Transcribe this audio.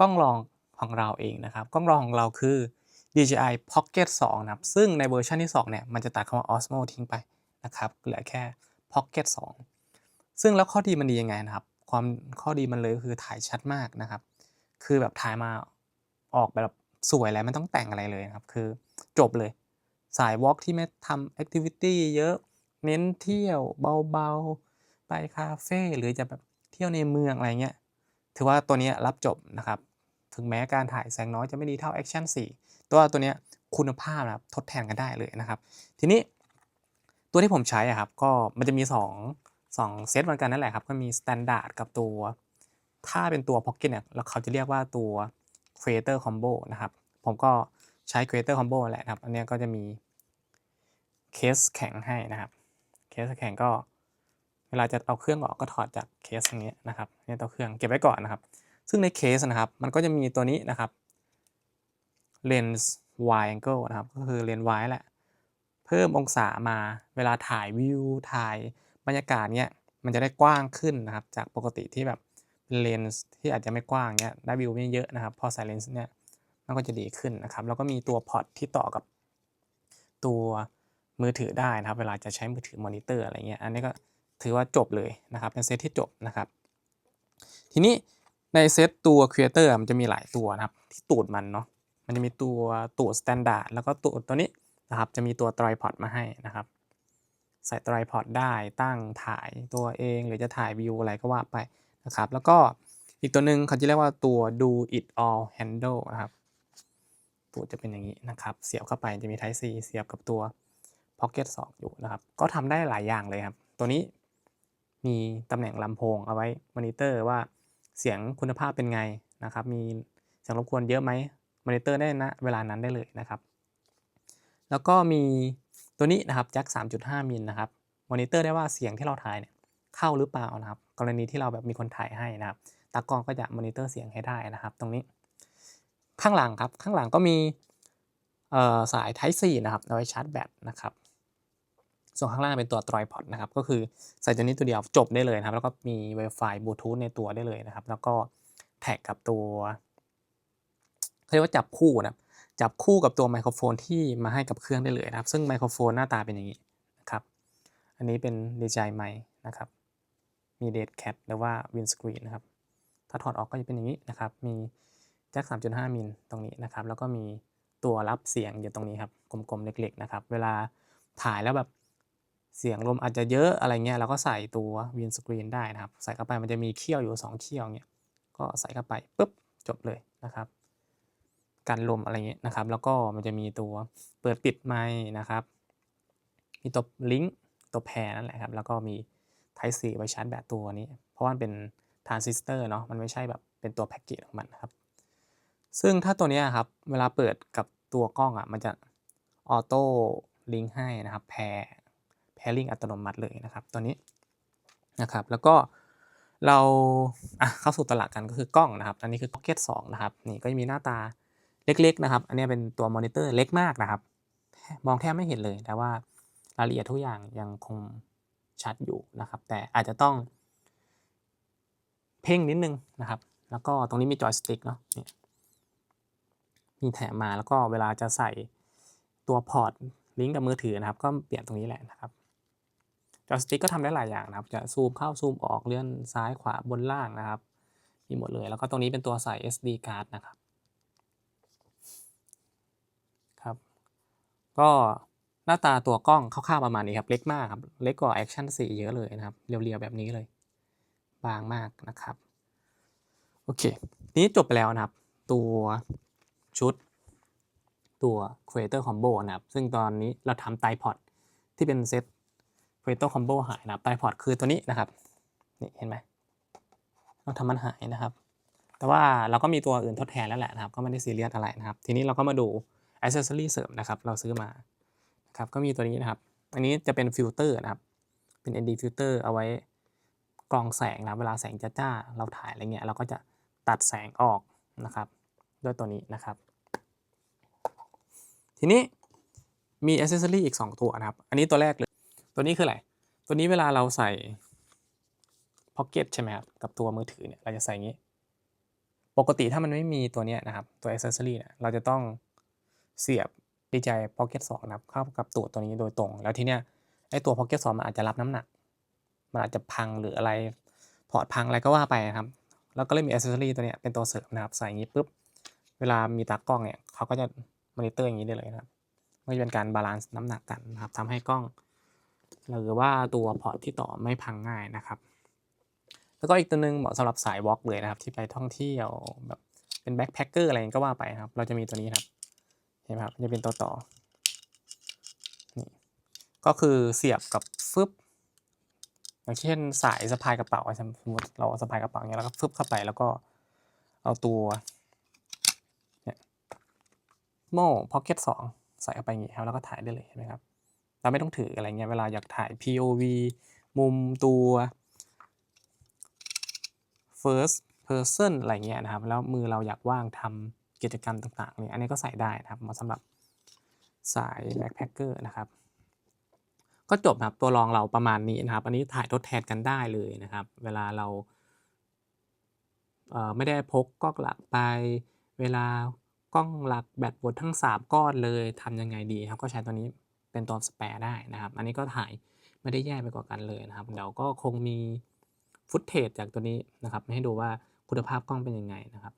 กล้องรองของเราเองนะครับ กล้องรองของเราคือ DJI Pocket 2 นะครับ ซึ่งในเวอร์ชันที่ 2 เนี่ย มันจะตัดคำว่า Osmo ทิ้งไปนะครับ เหลือแค่ Pocket 2 ซึ่งแล้วข้อดีมันดียังไงนะครับ ความข้อดีมันเลยคือถ่ายชัดมากนะครับ คือแบบถ่ายมาออกแบบสวยแล้วไม่ต้องแต่งอะไรเลยนะครับ คือจบเลย สายวอล์กที่ไม่ทำแอคทิวิตี้เยอะ เน้นเที่ยวเบาๆ ไปคาเฟ่หรือจะแบบเที่ยวในเมืองอะไรเงี้ย ถือว่าตัวนี้รับจบนะครับ ถึงแม้การถ่ายแสงน้อยจะไม่ดีเท่า Action 4 ตัวตัวเนี้ยคุณภาพนะครับทดแทนกันได้เลยนะครับ ทีนี้ตัวที่ผมใช้อะครับก็มันจะมี 2 2 เซตเหมือนกันนั่นแหละครับก็มี Standard กับตัว ถ้าเป็นตัว Pocket เนี่ยเราเขาจะเรียกว่าตัว Creator Combo นะครับ ผมก็ใช้ Creator Combo แหละครับ อันนี้ก็จะมีเคสแข็งให้นะครับ เคสแข็งก็เวลาจะเอาเครื่องออกก็ถอดจากเคสอย่างเงี้ยนะครับเนี่ยตัวเครื่องเก็บไว้ก่อนนะครับ ซึ่งในเคสนะครับ มันก็จะมีตัวนี้นะครับเลนส์ wide angle นะครับ ก็คือเลนส์ wide แหละ เพิ่มองศามาเวลาถ่ายวิวถ่ายบรรยากาศเนี้ยมันจะได้กว้างขึ้นนะครับ จากปกติที่แบบเป็นเลนส์ที่อาจจะไม่กว้างเนี้ยได้วิวไม่เยอะนะครับ พอใส่เลนส์เนี้ยมันก็จะดีขึ้นนะครับ แล้วก็มีตัวพอร์ตที่ต่อกับตัวมือถือได้นะครับ เวลาจะใช้มือถือมอนิเตอร์อะไรเงี้ย อันนี้ก็ถือว่าจบเลยนะครับ เป็นเซตที่จบนะครับ ทีนี้ ในเซตตัว Creator มันจะมีหลายตัวนะครับ ที่ตูดมันเนาะมันจะมีตัวตูด Standard แล้วก็ตูดตัวนี้นะครับจะมีตัว Tripod มาให้นะครับ ใส่ Tripod ได้ตั้งถ่ายตัวเองหรือจะถ่ายวิวอะไรก็ว่าไปนะครับ แล้วก็อีกตัวหนึ่งเขาจะเรียกว่าตัว Do It All Handle นะครับ ตัวจะเป็นอย่างนี้นะครับ เสียบเข้าไปจะมี Type C เสียบกับตัว Pocket 2 อยู่นะครับ ก็ทำได้หลายอย่างเลยครับ ตัวนี้มีตำแหน่งลำโพงเอาไว้มอนิเตอร์ว่า เสียงคุณภาพเป็นไงนะครับ มีเสียงรบกวนเยอะไหมมอนิเตอร์ได้นะเวลานั้นได้เลยนะครับ แล้วก็มีตัวนี้นะครับแจ็ค3.5 มิลนะครับมอนิเตอร์ได้ว่าเสียงที่เราถ่ายเนี่ยเข้าหรือเปล่านะครับ กรณีที่เราแบบมีคนถ่ายให้นะครับ ตากล้องก็จะมอนิเตอร์เสียงให้ได้นะครับ ตรงนี้ ข้างหลังครับ ข้างหลังก็มีสาย Type C นะครับเอาไว้ชาร์จแบตนะครับ ส่วนข้างล่างเป็นตัว Tripod นะครับก็คือใส่ตัวนี้ตัวเดียวจบได้เลยนะครับ แล้วก็มี Wi-Fi Bluetooth ในตัวได้เลยนะครับ แล้วก็แท็กกับตัวเขาเรียกว่าจับคู่นะจับคู่กับตัวไมโครโฟนที่มาให้กับเครื่องได้เลยนะครับ ซึ่งไมโครโฟนหน้าตาเป็นอย่างนี้นะครับ อันนี้เป็น DJI ไมค์นะครับ มี Dead Cat หรือว่า Windscreen นะครับ ถ้าถอดออกก็จะเป็นอย่างนี้นะครับ มีแจ็ค 3.5 มิลตรงนี้นะครับ แล้วก็มีตัวรับเสียงอยู่ตรงนี้ครับ กลมๆ เล็กๆ นะครับ เวลาถ่ายแล้วแบบ เสียงลมอาจจะเยอะอะไรเงี้ยเราก็ใส่ตัววินสกรีนได้นะครับ ใส่เข้าไปมันจะมีเขี้ยวอยู่ 2 เขี้ยวเงี้ยก็ใส่เข้าไปปุ๊บจบเลยนะครับกันลมอะไรเงี้ยนะครับ แล้วก็มันจะมีตัวเปิดปิดไมค์นะครับ มีตัวลิงก์ตัวแพรนั่นแหละครับ แล้วก็มี Type C ไว้ชาร์จแบตตัวนี้ เพราะว่ามันเป็นทรานซิสเตอร์เนาะมันไม่ใช่แบบเป็นตัวแพ็กเกจของมันนะครับ ซึ่งถ้าตัวนี้ครับ เวลาเปิดกับตัวกล้องอะมันจะออโต้ลิงก์ให้นะครับ แพร pairing อัตโนมัติเลยนะครับตัวนี้นะครับแล้วก็เราอะเข้าสู่ตลาดกันก็คือกล้องนะครับ อันนี้คือ Pocket 2 นะครับ นี่ก็จะมีหน้าตาเล็กๆนะครับ อันนี้เป็นตัวมอนิเตอร์เล็กมากนะครับ มองแทบไม่เห็นเลย แต่ว่ารายละเอียดทุกอย่างยังคงชัดอยู่นะครับ แต่อาจจะต้อง เพ่งนิดนึงนะครับ แล้วก็ตรงนี้มีจอยสติ๊กเนาะนี่มีแถมมาแล้วก็เวลาจะใส่ตัวพอร์ตลิงก์กับมือถือนะครับ ก็เปลี่ยนตรงนี้แหละนะครับ จอยสติ๊กก็ทำได้หลายอย่างนะครับ จะซูมเข้าซูมออกเลื่อนซ้ายขวาบนล่างนะครับ มีหมดเลย แล้วก็ตรงนี้เป็นตัวใส่ SD card นะครับ ครับ ก็หน้าตาตัวกล้องคร่าวๆประมาณนี้ครับ เล็กมากครับ เล็กกว่า Action 4 เยอะเลยนะครับ เรียวๆ แบบนี้เลย บางมากนะครับ โอเค นี้จบไปแล้วนะครับ ตัวชุดตัว Creator Combo นะครับ ซึ่งตอนนี้เราทำไตพอดที่เป็นเซต Creator Combo หายนะครับไตพอดคือตัวนี้นะครับนี่เห็นไหมเราทำมันหายนะครับ แต่ว่าเราก็มีตัวอื่นทดแทนแล้วแหละนะครับ ก็ไม่ได้ซีเรียสอะไรนะครับ ทีนี้เราก็มาดู Accessory เสริมนะครับ เราซื้อมาครับก็มีตัวนี้นะครับ อันนี้จะเป็นฟิลเตอร์นะครับ เป็น ND filter เอาไว้กรองแสงนะเวลาแสงจ้าๆเราถ่ายอะไรเงี้ยเราก็จะตัดแสงออกนะครับ ด้วยตัวนี้นะครับ ทีนี้มีอ c เซสซอรี่อีก 2 ตัวนะครับ อันนี้ตัวแรกเลย ตัวนี้คืออะไร ตัวนี้เวลาเราใส่พ็อกเก็ตใช่ไหมครับ กับตัวมือถือเนี่ยเราจะใส่งนี้ ปกติถ้ามันไม่มีตัวเนี้ยนะครับ ตัว accessory เนี่ยเราจะต้องเสียบ DJI Pocket 2นะครับเข้ากับตัวตัวนี้โดยตรง แล้วทีเนี้ยไอตัว Pocket 2มันอาจจะรับน้ำหนัก มันอาจจะพังหรืออะไรพอร์ตพังอะไรก็ว่าไปนะครับ แล้วก็เลยมี accessory ตัวเนี้ยเป็นตัวเสริมนะครับ ใส่อย่างนี้ปุ๊บ เวลามีตากล้องเนี่ยเขาก็จะมอนิเตอร์อย่างนี้ได้เลยนะครับมันจะเป็นการบาลานซ์น้ำหนักกันนะครับทำให้กล้อง หรือว่าตัวพอร์ตที่ต่อไม่พังง่ายนะครับ แล้วก็อีกตัวหนึ่งเหมาะสำหรับสายวอล์กเลยนะครับ ที่ไปท่องเที่ยวแบบเป็นแบ็คแพคเกอร์อะไรก็ว่าไปครับ เราจะมีตัวนี้ครับ เห็นไหมครับ จะเป็นตัวต่อ นี่ ก็คือเสียบกับฟึบ อย่างเช่นสายสะพายกระเป๋าสมมติเราสะพายกระเป๋าอย่างเงี้ยแล้วก็ฟึบเข้าไปแล้วก็เอาตัวโม่พ็อกเก็ตสองใส่เข้าไปอย่างงี้ครับแล้วก็ถ่ายได้เลยเห็นไหมครับ เราไม่ต้องถืออะไรเงี้ยเวลาอยากถ่าย POV มุมตัว first person อะไรเงี้ยนะครับ แล้วมือเราอยากว่างทำกิจกรรมต่างๆเนี่ยอันนี้ก็ใส่ได้นะครับเหมาะสำหรับสาย backpacker นะครับ ก็จบนะครับตัวรองเราประมาณนี้นะครับ อันนี้ถ่ายทดแทนกันได้เลยนะครับ เวลาเราเไม่ได้พกกล้องหลักไป เวลากล้องหลักแบตหมดทั้ง 3 ก้อนเลยทำยังไงดีครับก็ใช้ตัวนี้ เป็นตัวสแปร์ได้นะครับ อันนี้ก็ถ่ายไม่ได้แย่ไปกว่ากันเลยนะครับ เดี๋ยวก็คงมีฟุตเทจจากตัวนี้นะครับให้ดูว่าคุณภาพกล้องเป็นยังไงนะครับ